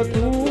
But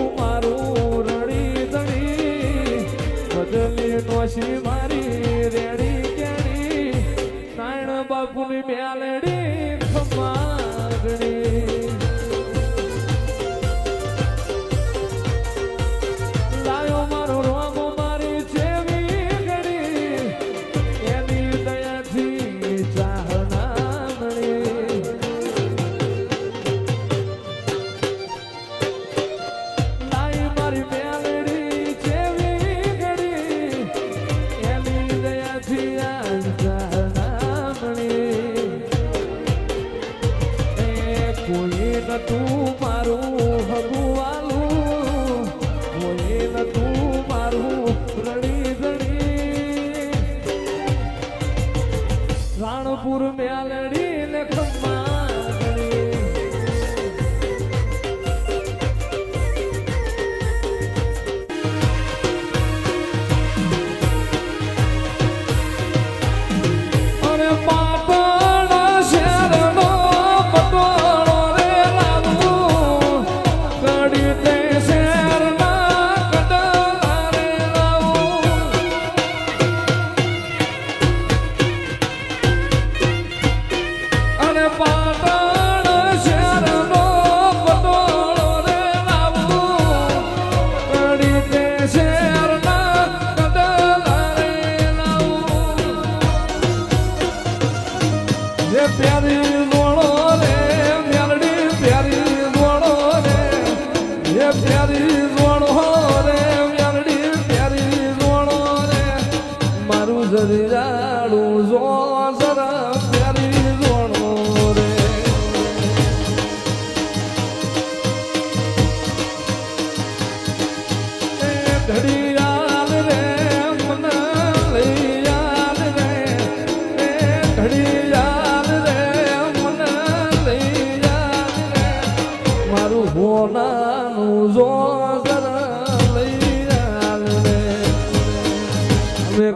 તું મારું હગું Pedra e.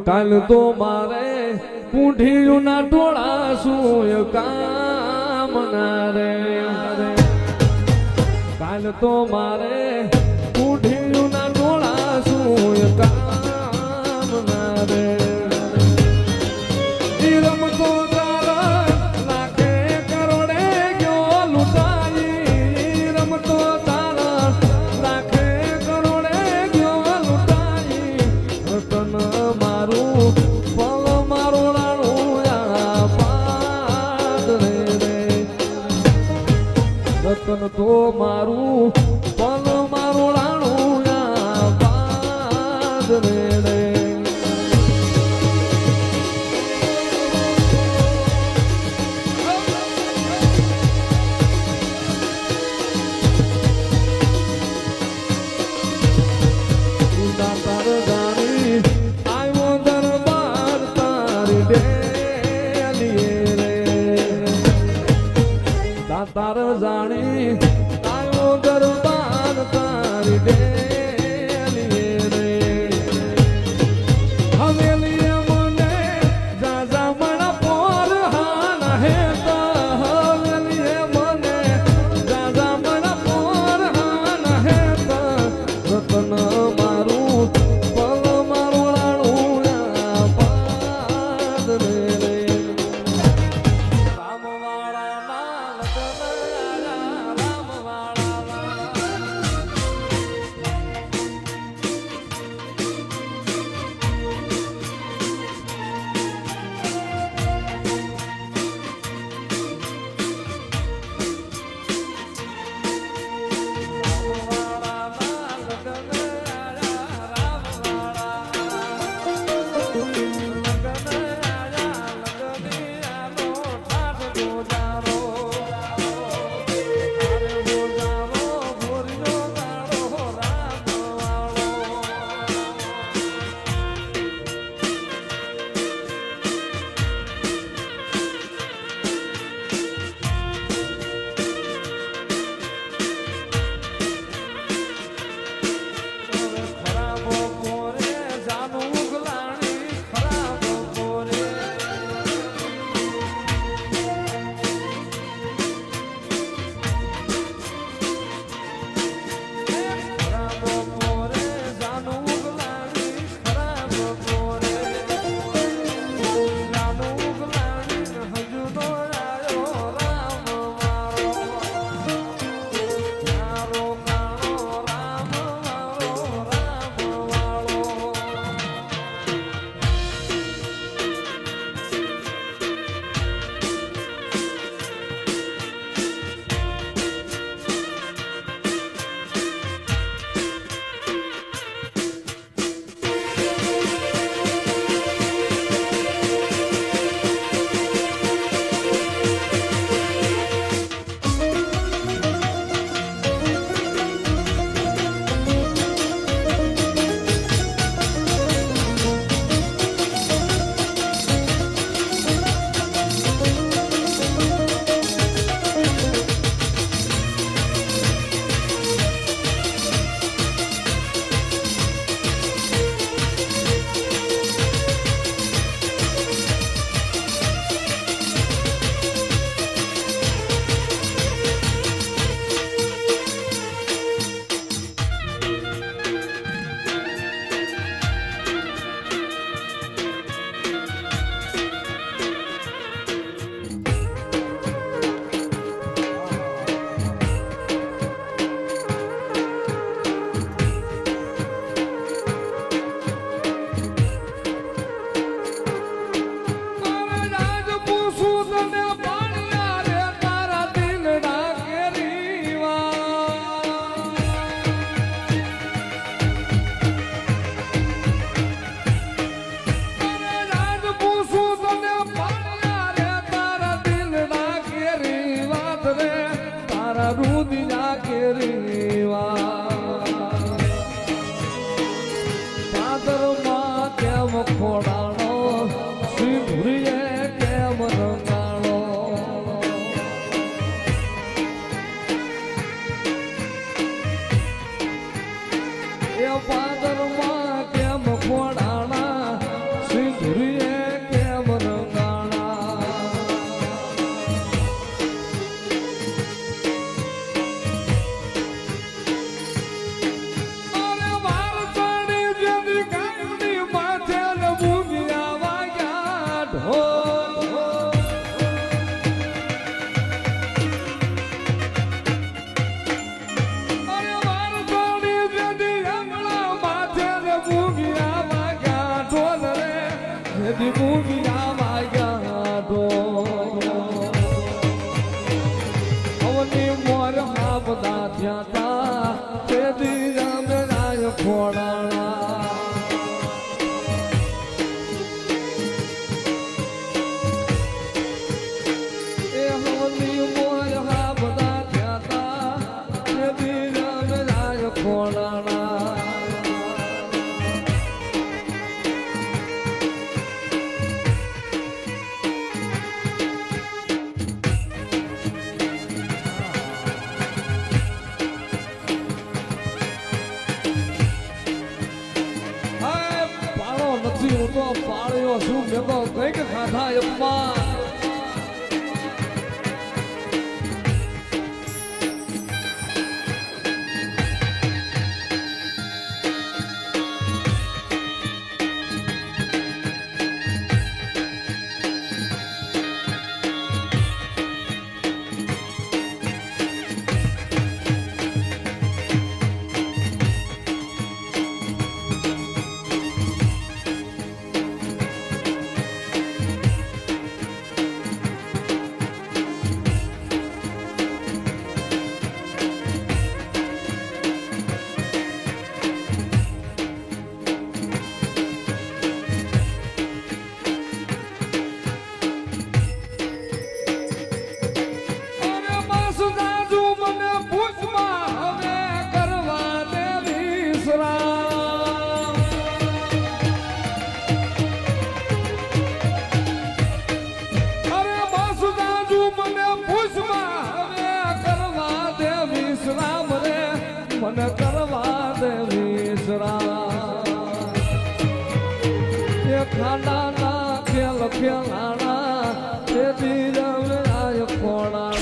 કાલ તો મારે કુંઠીયું ના ટોળા શું કામના રે. કાલ તો મારે કુંઠીયું ના ટોળા શું કામના રે. તાર જાણે por. નથી પાળ્યો શું તો કંઈક ખાધા એમાં ગુજરાત એ ખાડાના ખેલ ખેલાણા તે ખોડા